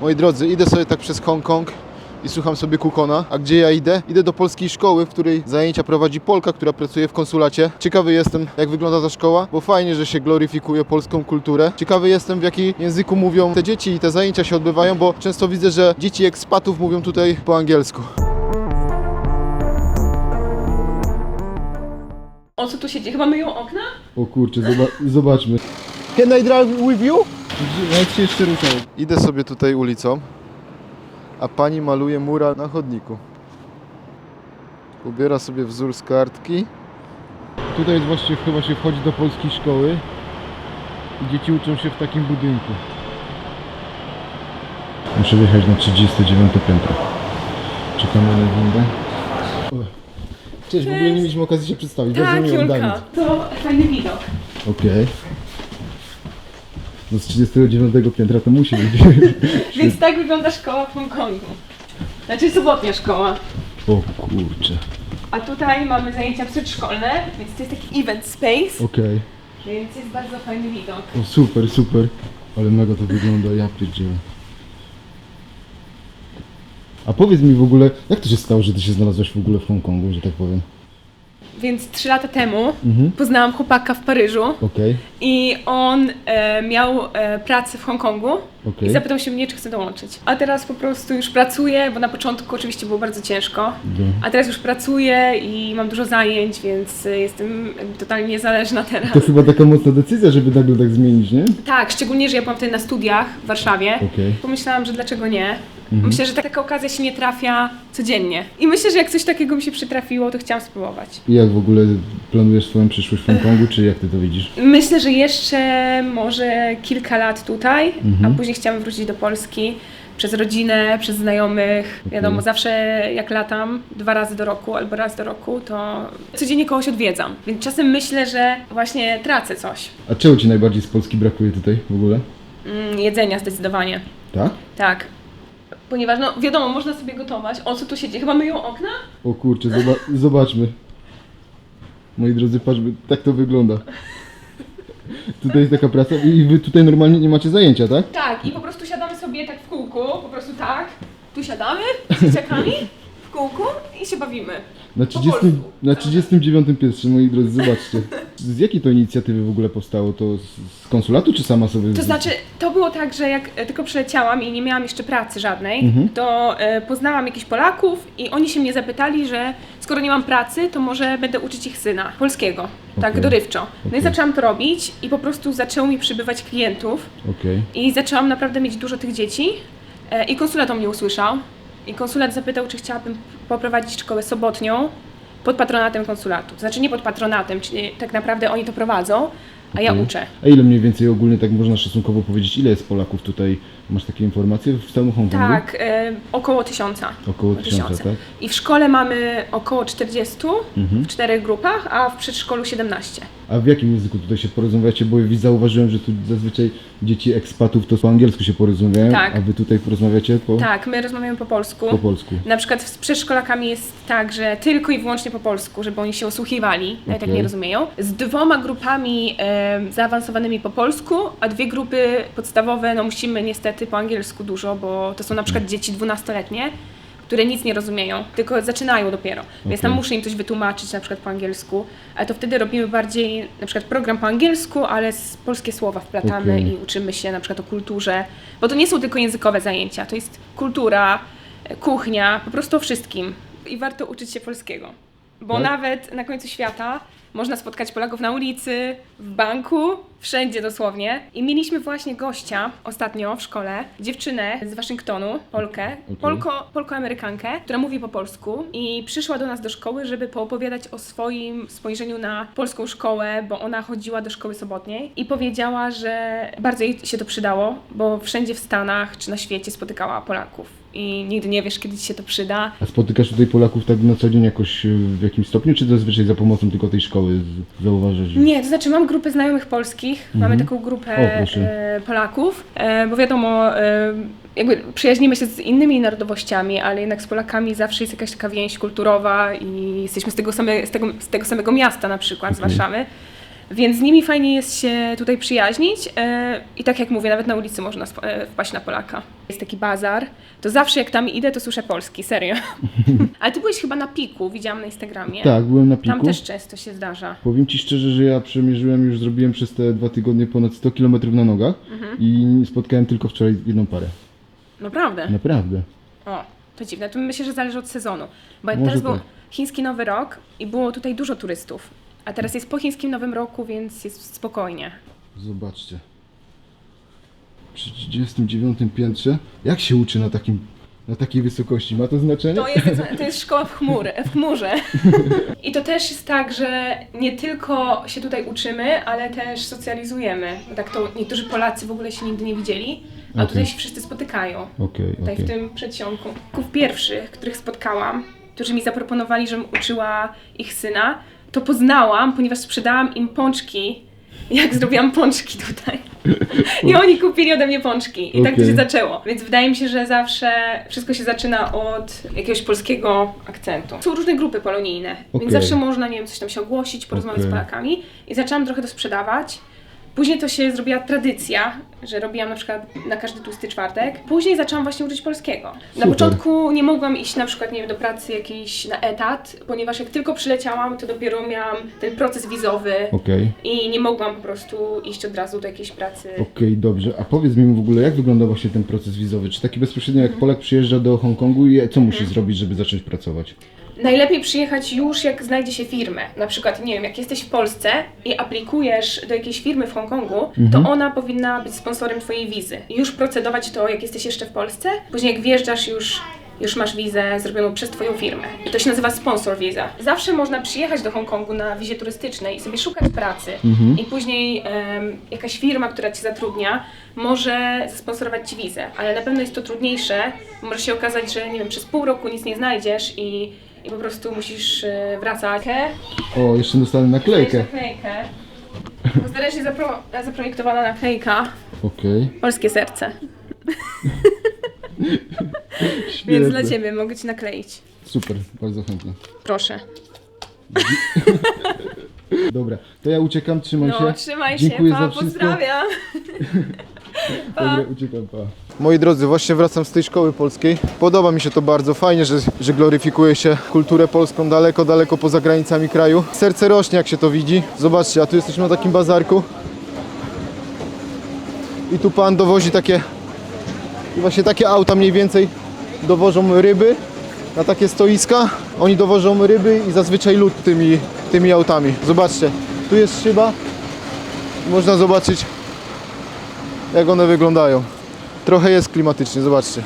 Moi drodzy, idę sobie tak przez Hongkong i słucham sobie Kukona. A gdzie ja idę? Idę do polskiej szkoły, w której zajęcia prowadzi Polka, która pracuje w konsulacie. Ciekawy jestem, jak wygląda ta szkoła, bo fajnie, że się gloryfikuje polską kulturę. Ciekawy jestem, w jakim języku mówią te dzieci i te zajęcia się odbywają, bo często widzę, że dzieci ekspatów mówią tutaj po angielsku. O co tu się dzieje? Chyba myją okna? O kurczę, zobaczmy. Can I drive with you? Jak się jeszcze ruszał? Idę sobie tutaj ulicą, a pani maluje mural na chodniku. Ubiera sobie wzór z kartki. Tutaj jest właściwie chyba się wchodzi do polskiej szkoły i dzieci uczą się w takim budynku. Muszę wjechać na 39 piętro. Czekamy na windę. Cześć, w ogóle nie mieliśmy okazji się przedstawić. Bardzo Tak, miło, Julka. Dawid. To fajny widok. Okej. No z 39 piętra to musi być. Więc tak wygląda szkoła w Hongkongu. Znaczy sobotnia szkoła. O kurczę. A tutaj mamy zajęcia przedszkolne, więc to jest taki event space, Okej. więc jest bardzo fajny widok. O super, super. Ale mega to wygląda, ja pierdzielę. A powiedz mi w ogóle, jak to się stało, że ty się znalazłaś w ogóle w Hongkongu, że tak powiem? Więc trzy lata temu Mhm. poznałam chłopaka w Paryżu Okej, i on e, miał e, pracę w Hongkongu okej. i zapytał się mnie, czy chce dołączyć. A teraz po prostu już pracuję, bo na początku oczywiście było bardzo ciężko, Dobra. a teraz już pracuję i mam dużo zajęć, więc e, jestem totalnie niezależna teraz. To chyba taka mocna decyzja, żeby nagle tak zmienić, nie? Tak, szczególnie, że ja byłam wtedy na studiach w Warszawie. Pomyślałam, że dlaczego nie. Mhm. Myślę, że taka okazja się nie trafia codziennie. I myślę, że jak coś takiego mi się przytrafiło, to chciałam spróbować. I jak w ogóle planujesz swoją przyszłość w Hongkongu, czy jak ty to widzisz? Myślę, że jeszcze może kilka lat tutaj, Mhm. a później chciałam wrócić do Polski przez rodzinę, przez znajomych. Okej. Wiadomo, zawsze jak latam dwa razy do roku albo raz do roku, to codziennie kogoś odwiedzam. Więc czasem myślę, że właśnie tracę coś. A czego ci najbardziej z Polski brakuje tutaj w ogóle? Mm, jedzenia zdecydowanie. Tak? Tak. Ponieważ, no wiadomo, można sobie gotować. O co tu się dzieje? Chyba myją okna? O kurczę, zoba- zobaczmy. Moi drodzy, patrzmy, tak to wygląda. Tutaj jest taka praca i wy tutaj normalnie nie macie zajęcia, tak? Tak, i po prostu siadamy sobie tak w kółku, po prostu tak. Tu siadamy z dzieciakami w kółku i się bawimy. Na, Po 30, polsku. na 39 pierwszym, moi drodzy, zobaczcie. Z jakiej to inicjatywy w ogóle powstało? To z, z konsulatu, czy sama sobie... To znaczy, to było tak, że jak e, tylko przyleciałam i nie miałam jeszcze pracy żadnej, Mhm. to e, poznałam jakichś Polaków i oni się mnie zapytali, że skoro nie mam pracy, to może będę uczyć ich syna polskiego, tak Okej. dorywczo. No Okej. i zaczęłam to robić i po prostu zaczęło mi przybywać klientów Okej. i zaczęłam naprawdę mieć dużo tych dzieci e, i konsulat o mnie usłyszał i konsulat zapytał, czy chciałabym poprowadzić szkołę sobotnią pod patronatem konsulatu. Znaczy nie pod patronatem, czyli tak naprawdę oni to prowadzą, a ja Okej. uczę. A ile mniej więcej ogólnie tak można szacunkowo powiedzieć, ile jest Polaków tutaj? Masz takie informacje w całym Hongkongu? Tak, e, około tysiąca. Około tysiąca, tak? I w szkole mamy około 40 Mhm. w czterech grupach, a w przedszkolu 17. A w jakim języku tutaj się porozmawiacie? Bo ja zauważyłem, że tu zazwyczaj dzieci ekspatów to po angielsku się porozmawiają, Tak. a wy tutaj porozmawiacie po, Tak, my rozmawiamy po polsku. po polsku. Na przykład z przedszkolakami jest tak, że tylko i wyłącznie po polsku, żeby oni się osłuchiwali, nawet jak Okej. nie rozumieją. Z dwoma grupami e, zaawansowanymi po polsku, a dwie grupy podstawowe, no musimy niestety po angielsku dużo, bo to są na przykład dzieci 12-letnie, które nic nie rozumieją, tylko zaczynają dopiero. Więc tam muszę im coś wytłumaczyć na przykład po angielsku, ale to wtedy robimy bardziej na przykład program po angielsku, ale z polskie słowa wplatamy Okej. i uczymy się na przykład o kulturze, bo to nie są tylko językowe zajęcia, to jest kultura, e, kuchnia, po prostu o wszystkim. I warto uczyć się polskiego, bo Tak? nawet na końcu świata można spotkać Polaków na ulicy, w banku, wszędzie dosłownie. I mieliśmy właśnie gościa ostatnio w szkole, dziewczynę z Waszyngtonu, Polkę, Polko, Polko-Amerykankę, która mówi po polsku i przyszła do nas do szkoły, żeby poopowiadać o swoim spojrzeniu na polską szkołę, bo ona chodziła do szkoły sobotniej i powiedziała, że bardzo jej się to przydało, bo wszędzie w Stanach czy na świecie spotykała Polaków i nigdy nie wiesz, kiedy ci się to przyda. A spotykasz tutaj Polaków tak na co dzień jakoś y, w jakimś stopniu, czy zazwyczaj za pomocą tylko tej szkoły zauważasz? Nie, to znaczy mam grupę znajomych polskich, mamy taką grupę Mhm. O, proszę. e, Polaków, e, bo wiadomo, e, jakby przyjaźnimy się z innymi narodowościami, ale jednak z Polakami zawsze jest jakaś taka więź kulturowa i jesteśmy z tego, same, z tego, z tego samego miasta na przykład, z. Warszawy. Więc z nimi fajnie jest się tutaj przyjaźnić e, i tak jak mówię, nawet na ulicy można sp- e, wpaść na Polaka. Jest taki bazar, to zawsze jak tam idę, to słyszę polski, serio. Ale ty byłeś chyba na piku, widziałam na Instagramie. Tak, byłem na piku. Tam też często się zdarza. Powiem Ci szczerze, że ja przemierzyłem, już zrobiłem przez te dwa tygodnie ponad 100 km na nogach i spotkałem tylko wczoraj jedną parę. Naprawdę. Naprawdę. O, to dziwne. To myślę, że zależy od sezonu. Bo Może teraz był tak. chiński Nowy Rok i było tutaj dużo turystów. A teraz jest po chińskim Nowym Roku, więc jest spokojnie. Zobaczcie. Przy 39 piętrze. Jak się uczy na takim, na takiej wysokości? Ma to znaczenie? To jest, to jest szkoła w, chmury, w chmurze. I to też jest tak, że nie tylko się tutaj uczymy, ale też socjalizujemy. Tak to niektórzy Polacy w ogóle się nigdy nie widzieli, a Okej. tutaj się wszyscy spotykają. Okej, Tutaj okej. w tym przedsionku. Tych pierwszych, których spotkałam, którzy mi zaproponowali, żebym uczyła ich syna, to poznałam, ponieważ sprzedałam im pączki, jak zrobiłam pączki tutaj. I oni kupili ode mnie pączki. I tak to Okej. się zaczęło. Więc wydaje mi się, że zawsze wszystko się zaczyna od jakiegoś polskiego akcentu. Są różne grupy polonijne, Okej. więc zawsze można, nie wiem, coś tam się ogłosić, porozmawiać z Okej. Polakami. I zaczęłam trochę to sprzedawać. Później to się zrobiła tradycja, że robiłam na przykład na każdy tłusty czwartek. Później zaczęłam właśnie uczyć polskiego. Na Super. początku nie mogłam iść na przykład, nie wiem, do pracy jakiejś na etat, ponieważ jak tylko przyleciałam, to dopiero miałam ten proces wizowy Okej. i nie mogłam po prostu iść od razu do jakiejś pracy. Okej, dobrze. A powiedz mi w ogóle, jak wygląda właśnie ten proces wizowy? Czy taki bezpośrednio jak Polak przyjeżdża do Hongkongu i co musi zrobić, żeby zacząć pracować? Najlepiej przyjechać już jak znajdzie się firmę. Na przykład, nie wiem, jak jesteś w Polsce i aplikujesz do jakiejś firmy w Hongkongu, to ona powinna być sponsorem twojej wizy. Już procedować to, jak jesteś jeszcze w Polsce. Później jak wjeżdżasz już już masz wizę zrobioną przez Twoją firmę. I to się nazywa sponsor visa. Zawsze można przyjechać do Hongkongu na wizie turystycznej i sobie szukać pracy. I później em, jakaś firma, która Cię zatrudnia, może zasponsorować Ci wizę. Ale na pewno jest to trudniejsze, może się okazać, że nie wiem, przez pół roku nic nie znajdziesz i, i po prostu musisz e, wracać. O, jeszcze dostałem naklejkę. Naklejkę. Zresztą zapro, zaprojektowana naklejka. Okej. Polskie serce. Więc Świetne. dla Ciebie mogę Ci nakleić. Super, bardzo chętnie. Proszę. Dobra, to ja uciekam, trzymaj No, się. trzymaj się, Dziękuję pa, za wszystko. pozdrawiam. Dobra, uciekam, pa. Moi drodzy, właśnie wracam z tej szkoły polskiej. Podoba mi się to bardzo, fajnie, że, że gloryfikuje się kulturę polską daleko, daleko poza granicami kraju. Serce rośnie, jak się to widzi. Zobaczcie, a tu jesteśmy na takim bazarku. I tu pan dowozi takie, i właśnie takie auta mniej więcej dowożą ryby na takie stoiska. Oni dowożą ryby i zazwyczaj lód tymi, tymi autami. Zobaczcie, tu jest szyba. Można zobaczyć jak one wyglądają. Trochę jest klimatycznie, zobaczcie.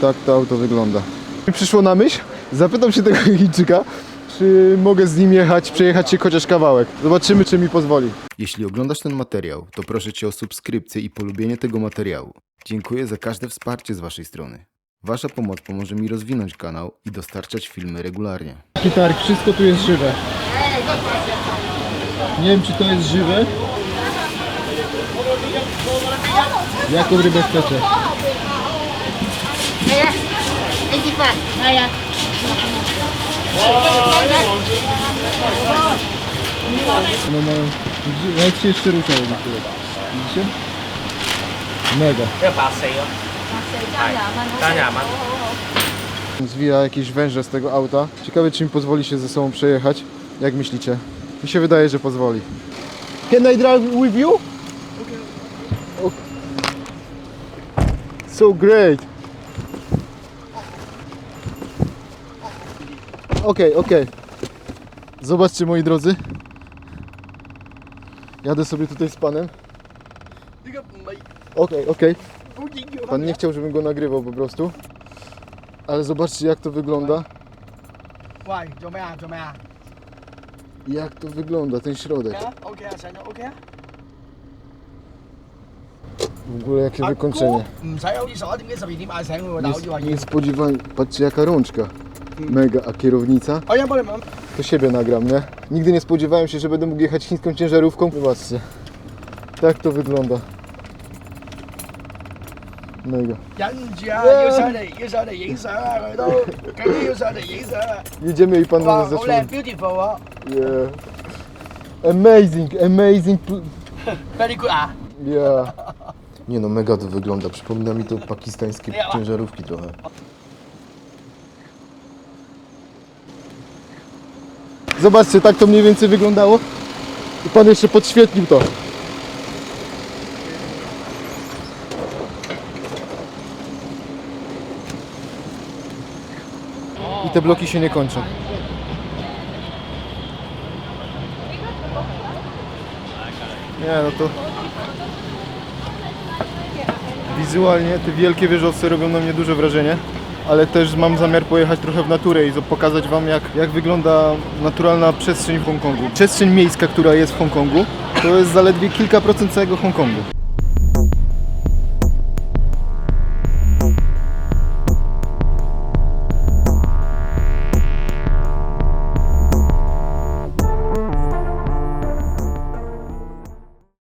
Tak to auto wygląda. Mi przyszło na myśl, zapytam się tego Chińczyka, czy mogę z nim jechać, przejechać się chociaż kawałek. Zobaczymy, czy mi pozwoli. Jeśli oglądasz ten materiał, to proszę Cię o subskrypcję i polubienie tego materiału. Dziękuję za każde wsparcie z Waszej strony. Wasza pomoc pomoże mi rozwinąć kanał i dostarczać filmy regularnie. Gitark, wszystko tu jest żywe. Nie wiem czy to jest żywe. Jaką rybę chcecie? No, no. mają... Jak się jeszcze ruszają na chwilę. Widzicie? Mega. Zwija jakieś węże z tego auta. Ciekawe czy im pozwoli się ze sobą przejechać. Jak myślicie? Mi się wydaje, że pozwoli. Can I drive with you? Okay. So great. Okej, okej. Zobaczcie moi drodzy. Jadę sobie tutaj z panem. Okej, okej. Pan nie chciał, żebym go nagrywał po prostu. Ale zobaczcie jak to wygląda. 喂，做咩啊？做咩啊？ jak to wygląda, ten środek. W ogóle jakie wykończenie. Nies- Niespodziewanie, patrzcie jaka rączka. Mega, a kierownica? To siebie nagram, nie? Nigdy nie spodziewałem się, że będę mógł jechać chińską ciężarówką. Zobaczcie, tak to wygląda. Mega. 忍住啊，要上嚟，要上嚟影相啊！佢都，佢都要上嚟影相啊！ Jedziemy i pan 哇， nas 好 zaczął. 靓，beautiful 啊 Yeah. Amazing, amazing. pl- ，very good 啊！ Yeah. Nie no, mega to wygląda. Przypomina mi to pakistańskie ciężarówki trochę. Zobaczcie, tak to mniej więcej wyglądało. I pan jeszcze podświetlił to. I te bloki się nie kończą. Nie, no to wizualnie te wielkie wieżowce robią na mnie duże wrażenie, ale też mam zamiar pojechać trochę w naturę i pokazać Wam jak, jak wygląda naturalna przestrzeń w Hongkongu. Przestrzeń miejska, która jest w Hongkongu, to jest zaledwie kilka procent całego Hongkongu.